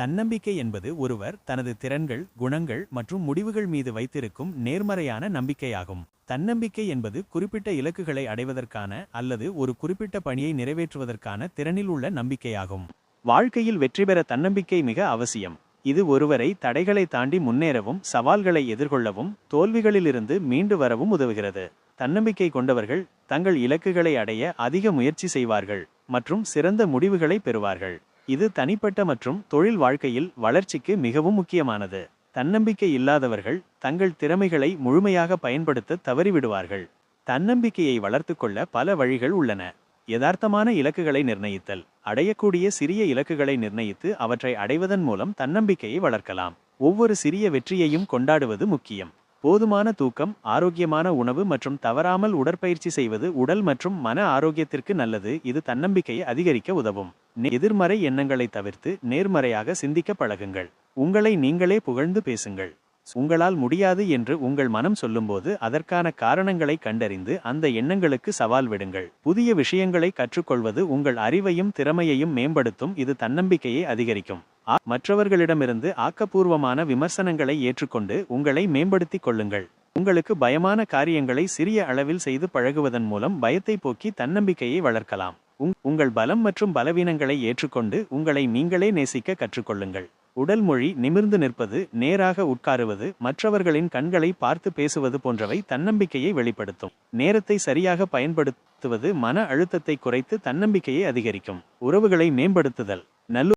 தன்னம்பிக்கை என்பது ஒருவர் தனது திறன்கள் குணங்கள் மற்றும் முடிவுகள் மீது வைத்திருக்கும் நேர்மறையான நம்பிக்கையாகும். தன்னம்பிக்கை என்பது குறிப்பிட்ட இலக்குகளை அடைவதற்கான அல்லது ஒரு குறிப்பிட்ட பணியை நிறைவேற்றுவதற்கான திறனில் உள்ள நம்பிக்கையாகும். வாழ்க்கையில் வெற்றி பெற தன்னம்பிக்கை மிக அவசியம். இது ஒருவரை தடைகளை தாண்டி முன்னேறவும் சவால்களை எதிர்கொள்ளவும் தோல்விகளிலிருந்து மீண்டு வரவும் உதவுகிறது. தன்னம்பிக்கை கொண்டவர்கள் தங்கள் இலக்குகளை அடைய அதிக முயற்சி செய்வார்கள் மற்றும் சிறந்த முடிவுகளை பெறுவார்கள். இது தனிப்பட்ட மற்றும் தொழில் வாழ்க்கையில் வளர்ச்சிக்கு மிகவும் முக்கியமானது. தன்னம்பிக்கை இல்லாதவர்கள் தங்கள் திறமைகளை முழுமையாக பயன்படுத்த தவறிவிடுவார்கள். தன்னம்பிக்கையை வளர்த்துக்கொள்ள பல வழிகள் உள்ளன. யதார்த்தமான இலக்குகளை நிர்ணயித்தல் அடையக்கூடிய சிறிய இலக்குகளை நிர்ணயித்து அவற்றை அடைவதன் மூலம் தன்னம்பிக்கையை வளர்க்கலாம். ஒவ்வொரு சிறிய வெற்றியையும் கொண்டாடுவது முக்கியம். போதுமான தூக்கம் ஆரோக்கியமான உணவு மற்றும் தவறாமல் உடற்பயிற்சி செய்வது உடல் மற்றும் மன ஆரோக்கியத்திற்கு நல்லது. இது தன்னம்பிக்கையை அதிகரிக்க உதவும். எதிர்மறை எண்ணங்களை தவிர்த்து நேர்மறையாக சிந்திக்க பழகுங்கள். உங்களை நீங்களே புகழ்ந்து பேசுங்கள். உங்களால் முடியாது என்று உங்கள் மனம் சொல்லும்போது அதற்கான காரணங்களை கண்டறிந்து அந்த எண்ணங்களுக்கு சவால் விடுங்கள். புதிய விஷயங்களை கற்றுக்கொள்வது உங்கள் அறிவையும் திறமையையும் மேம்படுத்தும். இது தன்னம்பிக்கையை அதிகரிக்கும். மற்றவர்களிடமிருந்து ஆக்கப்பூர்வமான விமர்சனங்களை ஏற்றுக்கொண்டு உங்களை மேம்படுத்திக் கொள்ளுங்கள். உங்களுக்கு பயமான காரியங்களை சிறிய அளவில் செய்து பழகுவதன் மூலம் பயத்தை போக்கி தன்னம்பிக்கையை வளர்க்கலாம். உங்கள் பலம் மற்றும் பலவீனங்களை ஏற்றுக்கொண்டு உங்களை நீங்களே நேசிக்க கற்றுக்கொள்ளுங்கள். உடல் மொழி நிமிர்ந்து நிற்பது நேராக உட்காருவது மற்றவர்களின் கண்களை பார்த்து பேசுவது போன்றவை தன்னம்பிக்கையை வெளிப்படுத்தும். நேரத்தை சரியாக பயன்படுத்துவது மன அழுத்தத்தை குறைத்து தன்னம்பிக்கையை அதிகரிக்கும். உறவுகளை மேம்படுத்துதல். நல்ல